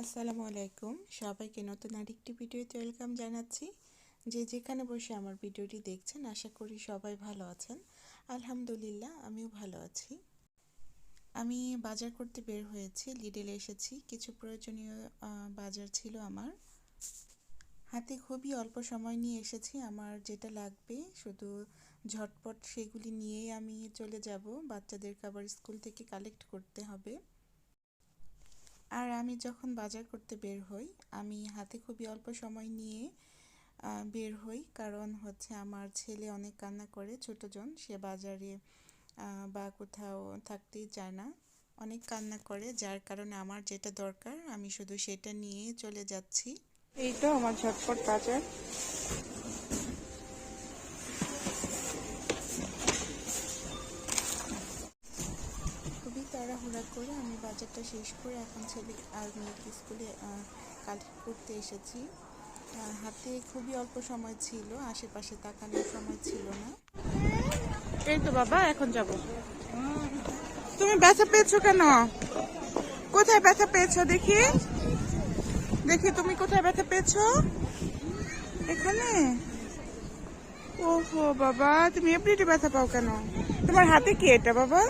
আসসালামু আলাইকুম। সবাইকে নতুন আরেকটি ভিডিওতে ওয়েলকাম জানাচ্ছি। যে যেখানে বসে আমার ভিডিওটি দেখছেন, আশা করি সবাই ভালো আছেন। আলহামদুলিল্লাহ, আমিও ভালো আছি। আমি বাজার করতে বের হয়েছি লিডেলে এসেছি। কিছু প্রয়োজনীয় বাজার ছিল আমার। হাতে খুবই অল্প সময় নিয়ে এসেছি। আমার যেটা লাগবে, শুধু ঝটপট সেগুলি নিয়েই আমি চলে যাব। বাচ্চাদের খাবার স্কুল থেকে কালেক্ট করতে হবে। আর আমি যখন বাজার করতে বের হই, আমি হাতে খুবই অল্প সময় নিয়ে বের হই। কারণ হচ্ছে আমার ছেলে অনেক কান্না করে ছোটজন সে বাজারে বা কোথাও থাকতেই চায় না। অনেক কান্না করে, যার কারণে আমার যেটা দরকার, আমি শুধু সেটা নিয়ে চলে যাচ্ছি। এই তো আমার ঝটপট বাজার। তাড়াহুড়া করে আমি বাজারটা শেষ করে এখন ছেলে আর মেয়েকে স্কুলে কালেক্ট করতে এসেছি। হাতে খুবই অল্প সময় ছিল আশেপাশে তাকানোর সময় ছিল না। এই তো বাবা এখন যাব। তুমি ব্যথা পেয়েছ কেন? কোথায় ব্যথা পেয়েছ দেখি? দেখি তুমি কোথায় ব্যথা পেয়েছ? এখানে? ওহো বাবা তুমি এমনিতে ব্যথা পাও কেন? তোমার হাতে কি এটা বাবা?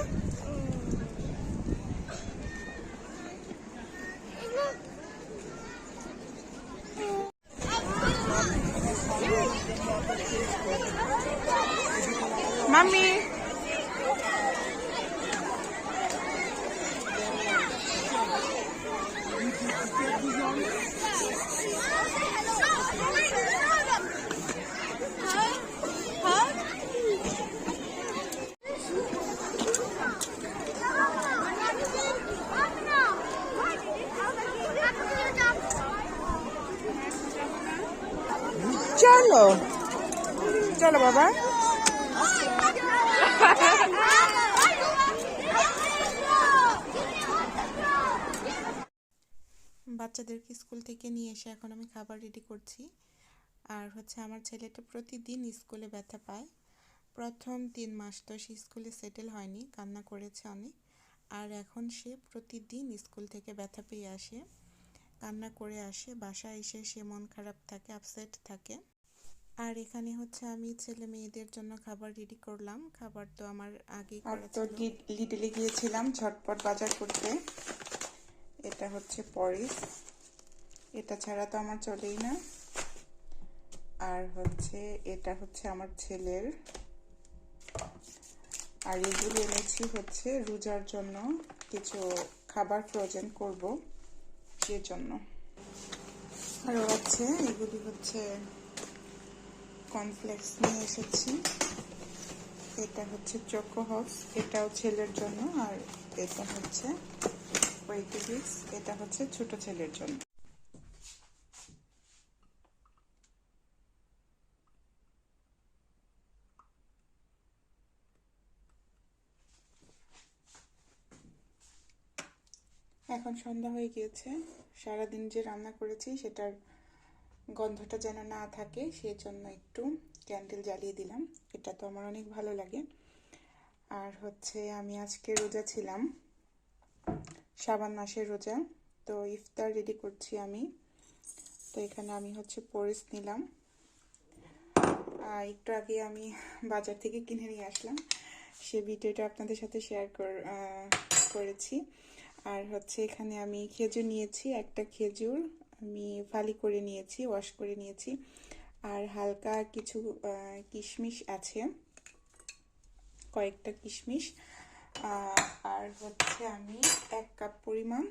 মাম্মি চলো। চলো বাবা। বাচ্চাদেরকে স্কুল থেকে নিয়ে এসে এখন আমি খাবার রেডি করছি। আর হচ্ছে আমার ছেলেটা প্রতিদিন স্কুলে ব্যথা পায়। প্রথম তিন মাস তো সে স্কুলে সেটেল হয়নি কান্না করেছে অনেক। আর এখন সে প্রতিদিন স্কুল থেকে ব্যথা পেয়ে আসে কান্না করে আসে বাসায় এসে সে মন খারাপ থাকে আপসেট থাকে। আর এখানে হচ্ছে আমি ছেলে মেয়েদের জন্য খাবার রেডি করলাম। খাবার তো আমার আগেই আর করা তো লিডলে গিয়েছিলাম ঝটপট বাজার করতে। এটা হচ্ছে পরিস এটা ছাড়া তো আমার চলেই না। আর হচ্ছে, এটা হচ্ছে আমার ছেলের। আর এগুলো এনেছি হচ্ছে রোজার জন্য। কিছু খাবার ফ্রোজেন করব সেজন্য। আর হচ্ছে, এগুলি হচ্ছে কর্নফ্লেক্স নিয়ে এসেছি। এটা হচ্ছে চোকো হপস এটাও ছেলের জন্য। আর এটা হচ্ছে ওয়েটিবিক্স এটা হচ্ছে ছোট ছেলের জন্য। এখন সন্ধ্যা হয়ে গিয়েছে। সারাদিন যে রান্না করেছি, সেটার গন্ধটা যেন না থাকে, সেজন্য একটু ক্যান্ডেল জ্বালিয়ে দিলাম। এটা তো আমার অনেক ভালো লাগে। আর হচ্ছে, আমি আজকে রোজা ছিলাম। শ্রাবণ মাসের রোজা। তো ইফতার রেডি করছি আমি। তো এখানে আমি হচ্ছে পরিস নিলাম। একটু আগে আমি বাজার থেকে কিনে নিয়ে আসলাম। সে ভিডিওটা আপনাদের সাথে শেয়ার করেছি। আর হচ্ছে এখানে আমি খেজুর নিয়েছি, একটা খেজুর। আমি ফালি করে নিয়েছি ওয়াশ করে নিয়েছি। আর হালকা কিছু কিশমিশ আছে। কয়েকটা কিশমিশ। আর হচ্ছে আমি এক কাপ পরিমাণ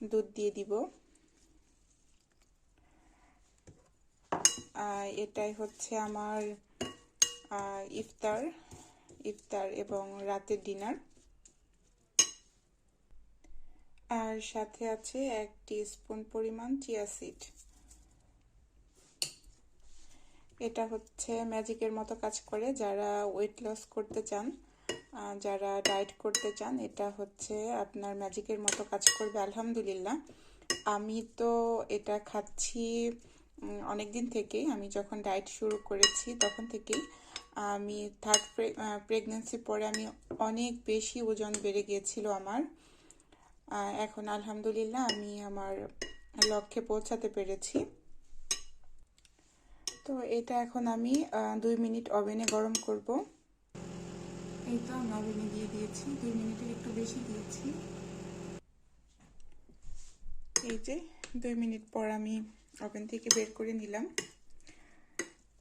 দুধ দিয়ে দিব। এটাই হচ্ছে আমার ইফতার ইফতার এবং রাতের ডিনার। আর সাথে আছে এক স্পুন পরিমাণ চিয়া সিড। এটা হচ্ছে ম্যাজিকের মতো কাজ করে যারা ওয়েট লস করতে চান যারা ডায়েট করতে চান, এটা হচ্ছে আপনার ম্যাজিকের মতো কাজ করবে, আলহামদুলিল্লাহ। আমি তো এটা খাচ্ছি অনেক দিন থেকেই। আমি যখন ডায়েট শুরু করেছি, তখন থেকেই আমি থার্ড প্রেগনেন্সি পরে আমি অনেক বেশি ওজন বেড়ে গিয়েছিল আমার। এখন আলহামদুলিল্লাহ আমি আমার লক্ষ্যে পৌঁছাতে পেরেছি। তো এটা এখন আমি দুই মিনিট ওভেনে গরম করব। এই তো আমি ওভেনে দিয়ে দিয়েছি, দুই মিনিটের একটু বেশি দিয়েছি। এই যে দুই মিনিট পর আমি ওভেন থেকে বের করে নিলাম।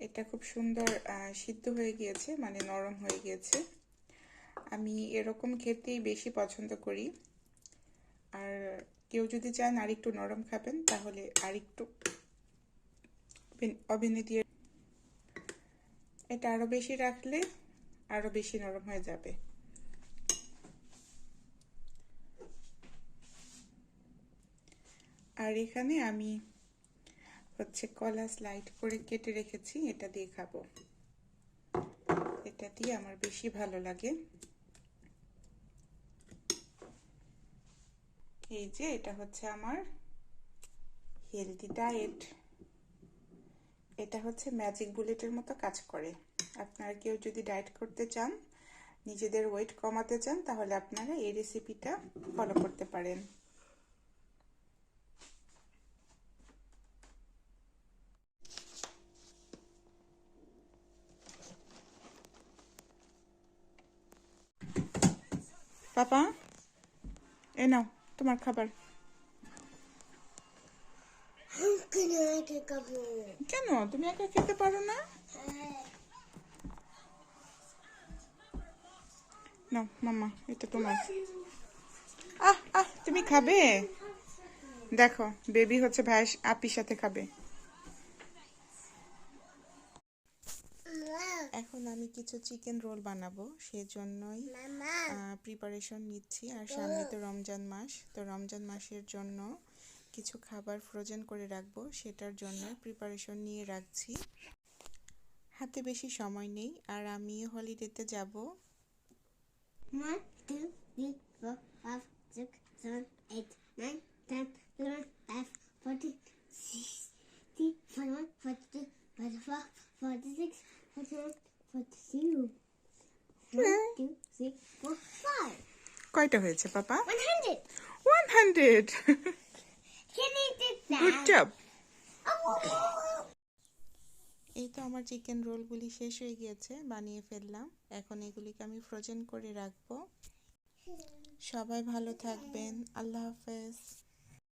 এটা খুব সুন্দর সিদ্ধ হয়ে গিয়েছে মানে নরম হয়ে গিয়েছে। আমি এরকম খেতেই বেশি পছন্দ করি। আর কেউ যদি চান আর একটু নরম খাবেন, তাহলে আর একটু ওভেনে দিয়ে এটা আরও বেশি রাখলে আরও বেশি নরম হয়ে যাবে। আর এখানে আমি হচ্ছে কলা স্লাইড করে কেটে রেখেছি, এটা দিয়ে খাব। এটা দিয়ে আমার বেশি ভালো লাগে। এই যে এটা হচ্ছে আমার হেলদি ডায়েট এটা হচ্ছে ম্যাজিক বুলেটের মতো কাজ করে। আপনারা কেউ যদি ডায়েট করতে চান নিজেদের ওয়েট কমাতে চান তাহলে আপনারা এই রেসিপিটা ফলো করতে পারেন। পাপা এ নাও তোমার খাবার। কেন তুমি একা খেতে পারো না? নাও মামা এটা তোমার আহ আহ তুমি খাবে দেখো বেবি হচ্ছে ভাই আপির সাথে খাবে। এখন আমি কিছু চিকেন রোল বানাবো সেজন্যই প্রিপারেশন নিচ্ছি। আর সামনে তো রমজান মাস তো রমজান মাসের জন্য কিছু খাবার ফ্রোজেন করে রাখব সেটার জন্য প্রিপারেশন নিয়ে রাখছি। হাতে বেশি সময় নেই আর আমি হলিডেতে যাব। 1, 2, 3, 4, 5, 6, 7, 8, 9, 10, 11, 12, 14, 16, 41, 42, 44, 46, 47, 42. One, two, three, four, five. কয়টা হয়েছে পাপা 100. 100. Can you do that? Good job. Oh, এই তো আমার চিকেন রোলগুলি শেষ হয়ে গিয়েছে, বানিয়ে ফেললাম। এখন এগুলিকে আমি ফ্রোজেন করে রাখব। সবাই ভালো থাকবেন। আল্লাহ হাফেজ।